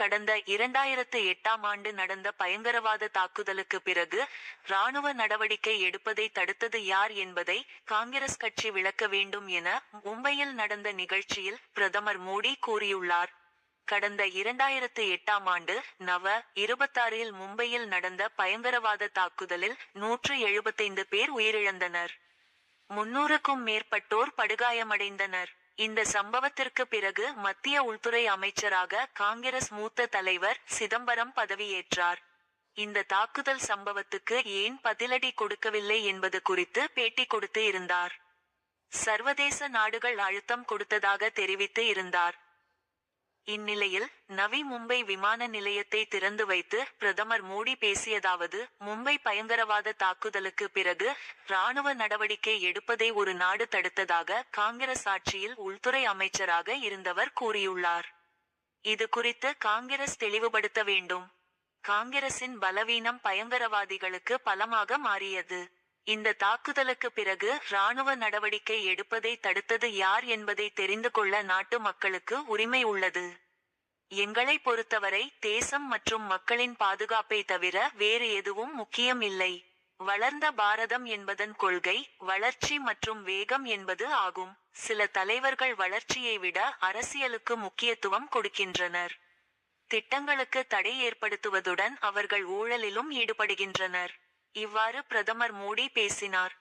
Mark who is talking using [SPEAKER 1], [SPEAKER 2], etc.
[SPEAKER 1] கடந்த இரண்டாயிரத்து எட்டாம் ஆண்டு நடந்த பயங்கரவாத தாக்குதலுக்கு பிறகு ராணுவ நடவடிக்கை எடுப்பதை தடுத்தது யார் என்பதை காங்கிரஸ் கட்சி விளக்க வேண்டும் என மும்பையில் நடந்த நிகழ்ச்சியில் பிரதமர் மோடி கூறியுள்ளார். கடந்த இரண்டாயிரத்து எட்டாம் ஆண்டு நவ இருபத்தாறில் மும்பையில் நடந்த பயங்கரவாத தாக்குதலில் நூற்று எழுபத்தைந்து பேர் உயிரிழந்தனர். முன்னூறுக்கும் மேற்பட்டோர் படுகாயமடைந்தனர். இந்த சம்பவத்திற்கு பிறகு மத்திய உள்துறை அமைச்சராக காங்கிரஸ் மூத்த தலைவர் சிதம்பரம் பதவியேற்றார். இந்த தாக்குதல் சம்பவத்துக்கு ஏன் பதிலடி கொடுக்கவில்லை என்பது குறித்து பேட்டி கொடுத்து இருந்தார். சர்வதேச நாடுகள் அழுத்தம் கொடுத்ததாக தெரிவித்து இருந்தார். இந்நிலையில் நவி மும்பை விமான நிலையத்தை திறந்து வைத்து பிரதமர் மோடி பேசியதாவது மும்பை பயங்கரவாத தாக்குதலுக்கு பிறகு ராணுவ நடவடிக்கை எடுப்பதை ஒரு நாடு தடுத்ததாக காங்கிரஸ் ஆட்சியில் உள்துறை அமைச்சராக இருந்தவர் கூறியுள்ளார். இது குறித்து காங்கிரஸ் தெளிவுபடுத்த வேண்டும். காங்கிரசின் பலவீனம் பயங்கரவாதிகளுக்கு பலமாக மாறியது. இந்த தாக்குதலுக்கு பிறகு ராணுவ நடவடிக்கை எடுப்பதை தடுத்தது யார் என்பதை தெரிந்து கொள்ள நாட்டு மக்களுக்கு உரிமை உள்ளது. எங்களை பொறுத்தவரை தேசம் மற்றும் மக்களின் பாதுகாப்பை தவிர வேறு எதுவும் முக்கியம் இல்லை. வளர்ந்த பாரதம் என்பதன் கொள்கை வளர்ச்சி மற்றும் வேகம் என்பது ஆகும். சில தலைவர்கள் வளர்ச்சியை விட அரசியலுக்கு முக்கியத்துவம் கொடுக்கின்றனர். திட்டங்களுக்கு தடை ஏற்படுத்துவதுடன் அவர்கள் ஊழலிலும் ஈடுபடுகின்றனர். இவ்வாறு பிரதமர் மோடி பேசினார்.